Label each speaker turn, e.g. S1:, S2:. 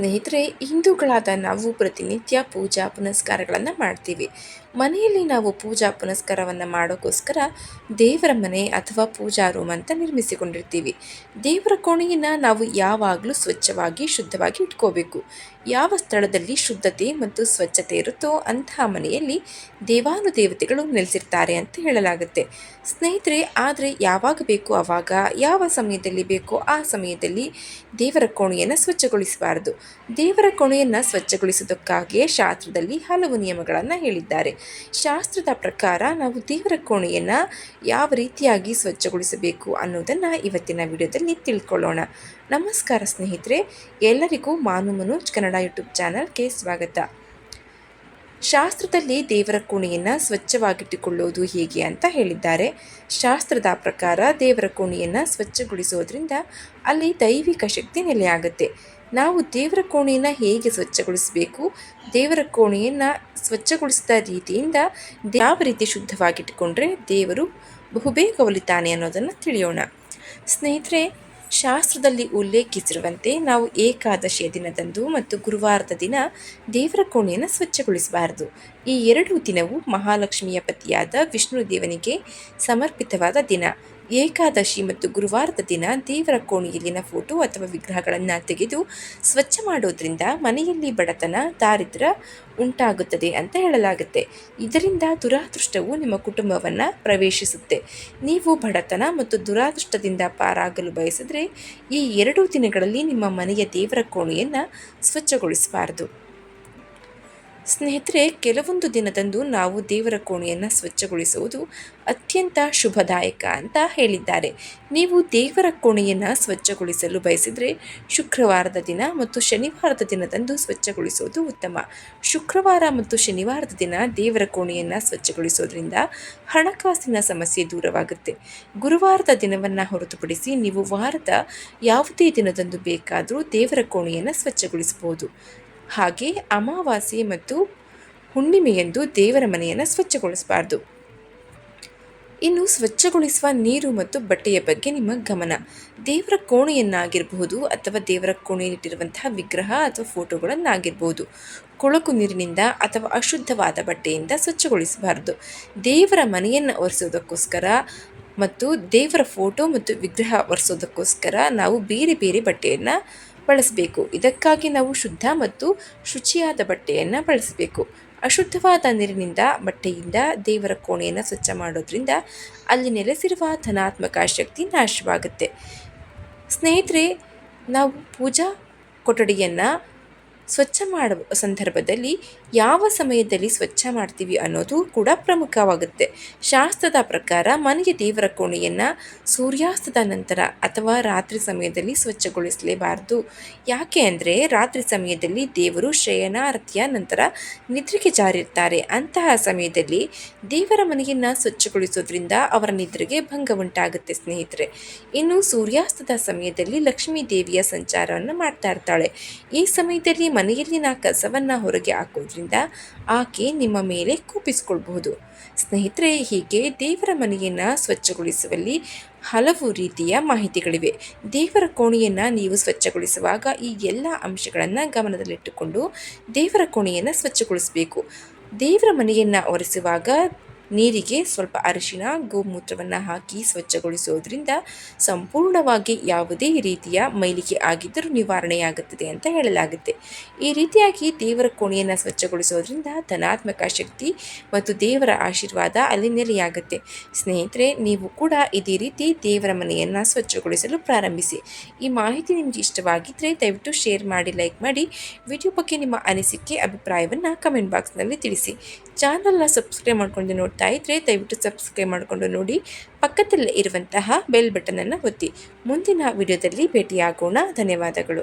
S1: ಸ್ನೇಹಿತರೆ, ಹಿಂದೂಗಳಾದ ನಾವು ಪ್ರತಿನಿತ್ಯ ಪೂಜಾ ಪುನಸ್ಕಾರಗಳನ್ನು ಮಾಡ್ತೀವಿ. ಮನೆಯಲ್ಲಿ ನಾವು ಪೂಜಾ ಪುನಸ್ಕಾರವನ್ನು ಮಾಡೋಕ್ಕೋಸ್ಕರ ದೇವರ ಮನೆ ಅಥವಾ ಪೂಜಾ ರೂಮ್ ಅಂತ ನಿರ್ಮಿಸಿಕೊಂಡಿರ್ತೀವಿ. ದೇವರ ಕೋಣೆಯನ್ನು ನಾವು ಯಾವಾಗಲೂ ಸ್ವಚ್ಛವಾಗಿ, ಶುದ್ಧವಾಗಿ ಇಟ್ಕೋಬೇಕು. ಯಾವ ಸ್ಥಳದಲ್ಲಿ ಶುದ್ಧತೆ ಮತ್ತು ಸ್ವಚ್ಛತೆ ಇರುತ್ತೋ ಅಂತಹ ಮನೆಯಲ್ಲಿ ದೇವಾನುದೇವತೆಗಳು ನೆಲೆಸಿರ್ತಾರೆ ಅಂತ ಹೇಳಲಾಗುತ್ತೆ. ಸ್ನೇಹಿತರೆ, ಆದರೆ ಯಾವಾಗ ಬೇಕೋ ಆವಾಗ ಯಾವ ಸಮಯದಲ್ಲಿ ಬೇಕೋ ಆ ಸಮಯದಲ್ಲಿ ದೇವರ ಕೋಣೆಯನ್ನು ಸ್ವಚ್ಛಗೊಳಿಸಬಾರದು. ದೇವರ ಕೊಣೆಯನ್ನು ಸ್ವಚ್ಛಗೊಳಿಸುವುದಕ್ಕಾಗಿಯೇ ಶಾಸ್ತ್ರದಲ್ಲಿ ಹಲವು ನಿಯಮಗಳನ್ನು ಹೇಳಿದ್ದಾರೆ. ಶಾಸ್ತ್ರದ ಪ್ರಕಾರ ನಾವು ದೇವರ ಕೋಣೆಯನ್ನು ಯಾವ ರೀತಿಯಾಗಿ ಸ್ವಚ್ಛಗೊಳಿಸಬೇಕು ಅನ್ನೋದನ್ನು ಇವತ್ತಿನ ವಿಡಿಯೋದಲ್ಲಿ ತಿಳ್ಕೊಳ್ಳೋಣ. ನಮಸ್ಕಾರ ಸ್ನೇಹಿತರೆ, ಎಲ್ಲರಿಗೂ ಮಾನು ಮನೋಜ್ ಕನ್ನಡ ಯೂಟ್ಯೂಬ್ ಚಾನಲ್ಗೆ ಸ್ವಾಗತ. ಶಾಸ್ತ್ರದಲ್ಲಿ ದೇವರ ಕೋಣೆಯನ್ನು ಸ್ವಚ್ಛವಾಗಿಟ್ಟುಕೊಳ್ಳುವುದು ಹೇಗೆ ಅಂತ ಹೇಳಿದ್ದಾರೆ. ಶಾಸ್ತ್ರದ ಪ್ರಕಾರ ದೇವರ ಕೋಣೆಯನ್ನು ಸ್ವಚ್ಛಗೊಳಿಸೋದ್ರಿಂದ ಅಲ್ಲಿ ದೈವಿಕ ಶಕ್ತಿ ನೆಲೆಯಾಗುತ್ತೆ. ನಾವು ದೇವರ ಕೋಣೆಯನ್ನು ಹೇಗೆ ಸ್ವಚ್ಛಗೊಳಿಸಬೇಕು? ದೇವರ ಕೋಣೆಯನ್ನು ಸ್ವಚ್ಛಗೊಳಿಸಿದ ರೀತಿಯಿಂದ ಯಾವ ರೀತಿ ಶುದ್ಧವಾಗಿಟ್ಟುಕೊಂಡ್ರೆ ದೇವರು ಬಹುಬೇಗ ಒಲಿತಾನೆ ಅನ್ನೋದನ್ನು ತಿಳಿಯೋಣ. ಸ್ನೇಹಿತರೆ ಶಾಸ್ತ್ರದಲ್ಲಿ ಉಲ್ಲೇಖಿಸಿರುವಂತೆ ನಾವು ಏಕಾದಶಿಯ ದಿನದಂದು ಮತ್ತು ಗುರುವಾರದ ದಿನ ದೇವರ ಕೋಣೆಯನ್ನು ಸ್ವಚ್ಛಗೊಳಿಸಬಾರದು. ಈ ಎರಡು ದಿನವು ಮಹಾಲಕ್ಷ್ಮಿಯ ಪತಿಯಾದ ವಿಷ್ಣು ದೇವನಿಗೆ ಸಮರ್ಪಿತವಾದ ದಿನ. ಏಕಾದಶಿ ಮತ್ತು ಗುರುವಾರದ ದಿನ ದೇವರ ಕೋಣೆಯಲ್ಲಿನ ಫೋಟೋ ಅಥವಾ ವಿಗ್ರಹಗಳನ್ನು ತೆಗೆದು ಸ್ವಚ್ಛ ಮಾಡೋದ್ರಿಂದ ಮನೆಯಲ್ಲಿ ಬಡತನ, ದಾರಿದ್ರ ಉಂಟಾಗುತ್ತದೆ ಅಂತ ಹೇಳಲಾಗುತ್ತೆ. ಇದರಿಂದ ದುರಾದೃಷ್ಟವು ನಿಮ್ಮ ಕುಟುಂಬವನ್ನು ಪ್ರವೇಶಿಸುತ್ತೆ. ನೀವು ಬಡತನ ಮತ್ತು ದುರಾದೃಷ್ಟದಿಂದ ಪಾರಾಗಲು ಬಯಸಿದ್ರೆ ಈ ಎರಡು ದಿನಗಳಲ್ಲಿ ನಿಮ್ಮ ಮನೆಯ ದೇವರ ಕೋಣೆಯನ್ನು ಸ್ವಚ್ಛಗೊಳಿಸಬಾರದು. ಸ್ನೇಹಿತರೆ, ಕೆಲವೊಂದು ದಿನದಂದು ನಾವು ದೇವರ ಕೋಣೆಯನ್ನು ಸ್ವಚ್ಛಗೊಳಿಸುವುದು ಅತ್ಯಂತ ಶುಭದಾಯಕ ಅಂತ ಹೇಳಿದ್ದಾರೆ. ನೀವು ದೇವರ ಕೋಣೆಯನ್ನು ಸ್ವಚ್ಛಗೊಳಿಸಲು ಬಯಸಿದರೆ ಶುಕ್ರವಾರದ ದಿನ ಮತ್ತು ಶನಿವಾರದ ದಿನದಂದು ಸ್ವಚ್ಛಗೊಳಿಸುವುದು ಉತ್ತಮ. ಶುಕ್ರವಾರ ಮತ್ತು ಶನಿವಾರದ ದಿನ ದೇವರ ಕೋಣೆಯನ್ನು ಸ್ವಚ್ಛಗೊಳಿಸೋದ್ರಿಂದ ಹಣಕಾಸಿನ ಸಮಸ್ಯೆ ದೂರವಾಗುತ್ತೆ. ಗುರುವಾರದ ದಿನವನ್ನು ಹೊರತುಪಡಿಸಿ ನೀವು ವಾರದ ಯಾವುದೇ ದಿನದಂದು ಬೇಕಾದರೂ ದೇವರ ಕೋಣೆಯನ್ನು ಸ್ವಚ್ಛಗೊಳಿಸಬಹುದು. ಹಾಗೆ ಅಮಾವಾಸ್ಯೆ ಮತ್ತು ಹುಣ್ಣಿಮೆಯಂದು ದೇವರ ಮನೆಯನ್ನು ಸ್ವಚ್ಛಗೊಳಿಸಬಾರ್ದು. ಇನ್ನು ಸ್ವಚ್ಛಗೊಳಿಸುವ ನೀರು ಮತ್ತು ಬಟ್ಟೆಯ ಬಗ್ಗೆ ನಿಮ್ಮ ಗಮನ. ದೇವರ ಕೋಣೆಯನ್ನಾಗಿರಬಹುದು ಅಥವಾ ದೇವರ ಕೋಣೆಯಲ್ಲಿಟ್ಟಿರುವಂತಹ ವಿಗ್ರಹ ಅಥವಾ ಫೋಟೋಗಳನ್ನಾಗಿರ್ಬೋದು ಕೊಳಕು ನೀರಿನಿಂದ ಅಥವಾ ಅಶುದ್ಧವಾದ ಬಟ್ಟೆಯಿಂದ ಸ್ವಚ್ಛಗೊಳಿಸಬಾರದು. ದೇವರ ಮನೆಯನ್ನು ಒರೆಸೋದಕ್ಕೋಸ್ಕರ ಮತ್ತು ದೇವರ ಫೋಟೋ ಮತ್ತು ವಿಗ್ರಹ ಒರೆಸೋದಕ್ಕೋಸ್ಕರ ನಾವು ಬೇರೆ ಬೇರೆ ಬಟ್ಟೆಯನ್ನು ಬಳಸಬೇಕು. ಇದಕ್ಕಾಗಿ ನಾವು ಶುದ್ಧ ಮತ್ತು ಶುಚಿಯಾದ ಬಟ್ಟೆಯನ್ನು ಬಳಸಬೇಕು. ಅಶುದ್ಧವಾದ ನೀರಿನಿಂದ ಬಟ್ಟೆಯಿಂದ ದೇವರ ಕೋಣೆಯನ್ನು ಸ್ವಚ್ಛ ಮಾಡೋದ್ರಿಂದ ಅಲ್ಲಿ ನೆಲೆಸಿರುವ ಧನಾತ್ಮಕ ಶಕ್ತಿ ನಾಶವಾಗುತ್ತೆ. ಸ್ನೇಹಿತರೆ, ನಾವು ಪೂಜಾ ಕೊಠಡಿಯನ್ನು ಸ್ವಚ್ಛ ಮಾಡುವ ಸಂದರ್ಭದಲ್ಲಿ ಯಾವ ಸಮಯದಲ್ಲಿ ಸ್ವಚ್ಛ ಮಾಡ್ತೀವಿ ಅನ್ನೋದು ಕೂಡ ಪ್ರಮುಖವಾಗುತ್ತೆ. ಶಾಸ್ತ್ರದ ಪ್ರಕಾರ ಮನೆಗೆ ದೇವರ ಕೋಣೆಯನ್ನು ಸೂರ್ಯಾಸ್ತದ ನಂತರ ಅಥವಾ ರಾತ್ರಿ ಸಮಯದಲ್ಲಿ ಸ್ವಚ್ಛಗೊಳಿಸಲೇಬಾರದು. ಯಾಕೆ ಅಂದರೆ ರಾತ್ರಿ ಸಮಯದಲ್ಲಿ ದೇವರು ಶಯನಾರತಿಯ ನಂತರ ನಿದ್ರೆಗೆ ಜಾರಿರ್ತಾರೆ. ಅಂತಹ ಸಮಯದಲ್ಲಿ ದೇವರ ಮನೆಯನ್ನು ಸ್ವಚ್ಛಗೊಳಿಸೋದ್ರಿಂದ ಅವರ ನಿದ್ರೆಗೆ ಭಂಗ ಉಂಟಾಗುತ್ತೆ ಸ್ನೇಹಿತರೆ. ಇನ್ನು ಸೂರ್ಯಾಸ್ತದ ಸಮಯದಲ್ಲಿ ಲಕ್ಷ್ಮೀ ದೇವಿಯ ಸಂಚಾರವನ್ನು ಮಾಡ್ತಾ ಇರ್ತಾಳೆ. ಈ ಸಮಯದಲ್ಲಿ ಮನೆಯಲ್ಲಿನ ಕಸವನ್ನು ಹೊರಗೆ ಹಾಕೋದ್ರಿಂದ ಆಕೆ ನಿಮ್ಮ ಮೇಲೆ ಕೂಪಿಸ್ಕೊಳ್ಬಹುದು. ಸ್ನೇಹಿತರೆ, ಹೀಗೆ ದೇವರ ಮನೆಯನ್ನು ಸ್ವಚ್ಛಗೊಳಿಸುವಲ್ಲಿ ಹಲವು ರೀತಿಯ ಮಾಹಿತಿಗಳಿವೆ. ದೇವರ ಕೋಣೆಯನ್ನು ನೀವು ಸ್ವಚ್ಛಗೊಳಿಸುವಾಗ ಈ ಎಲ್ಲ ಅಂಶಗಳನ್ನು ಗಮನದಲ್ಲಿಟ್ಟುಕೊಂಡು ದೇವರ ಕೋಣೆಯನ್ನು ಸ್ವಚ್ಛಗೊಳಿಸಬೇಕು. ದೇವರ ಮನೆಯನ್ನು ಒರೆಸುವಾಗ ನೀರಿಗೆ ಸ್ವಲ್ಪ ಅರಿಶಿನ, ಗೋಮೂತ್ರವನ್ನು ಹಾಕಿ ಸ್ವಚ್ಛಗೊಳಿಸೋದ್ರಿಂದ ಸಂಪೂರ್ಣವಾಗಿ ಯಾವುದೇ ರೀತಿಯ ಮೈಲಿಗೆ ಆಗಿದ್ದರೂ ನಿವಾರಣೆಯಾಗುತ್ತದೆ ಅಂತ ಹೇಳಲಾಗುತ್ತೆ. ಈ ರೀತಿಯಾಗಿ ದೇವರ ಕೋಣೆಯನ್ನು ಸ್ವಚ್ಛಗೊಳಿಸೋದ್ರಿಂದ ಧನಾತ್ಮಕ ಶಕ್ತಿ ಮತ್ತು ದೇವರ ಆಶೀರ್ವಾದ ಅಲ್ಲಿ ನೆಲೆಯಾಗುತ್ತೆ. ಸ್ನೇಹಿತರೆ, ನೀವು ಕೂಡ ಇದೇ ರೀತಿ ದೇವರ ಮನೆಯನ್ನು ಸ್ವಚ್ಛಗೊಳಿಸಲು ಪ್ರಾರಂಭಿಸಿ. ಈ ಮಾಹಿತಿ ನಿಮಗೆ ಇಷ್ಟವಾಗಿದ್ದರೆ ದಯವಿಟ್ಟು ಶೇರ್ ಮಾಡಿ, ಲೈಕ್ ಮಾಡಿ. ವಿಡಿಯೋ ಬಗ್ಗೆ ನಿಮ್ಮ ಅನಿಸಿಕೆ, ಅಭಿಪ್ರಾಯವನ್ನು ಕಮೆಂಟ್ ಬಾಕ್ಸ್ನಲ್ಲಿ ತಿಳಿಸಿ. ಚಾನಲ್ನ ಸಬ್ಸ್ಕ್ರೈಬ್ ಮಾಡ್ಕೊಂಡು ನೋಡ್ತಾ ದಯವಿಟ್ಟು ಸಬ್ಸ್ಕ್ರೈಬ್ ಮಾಡಿಕೊಂಡು ನೋಡಿ ಪಕ್ಕದಲ್ಲೇ ಇರುವಂತಹ ಬೆಲ್ ಬಟನನ್ನು ಒತ್ತಿ. ಮುಂದಿನ ವಿಡಿಯೋದಲ್ಲಿ ಭೇಟಿಯಾಗೋಣ. ಧನ್ಯವಾದಗಳು.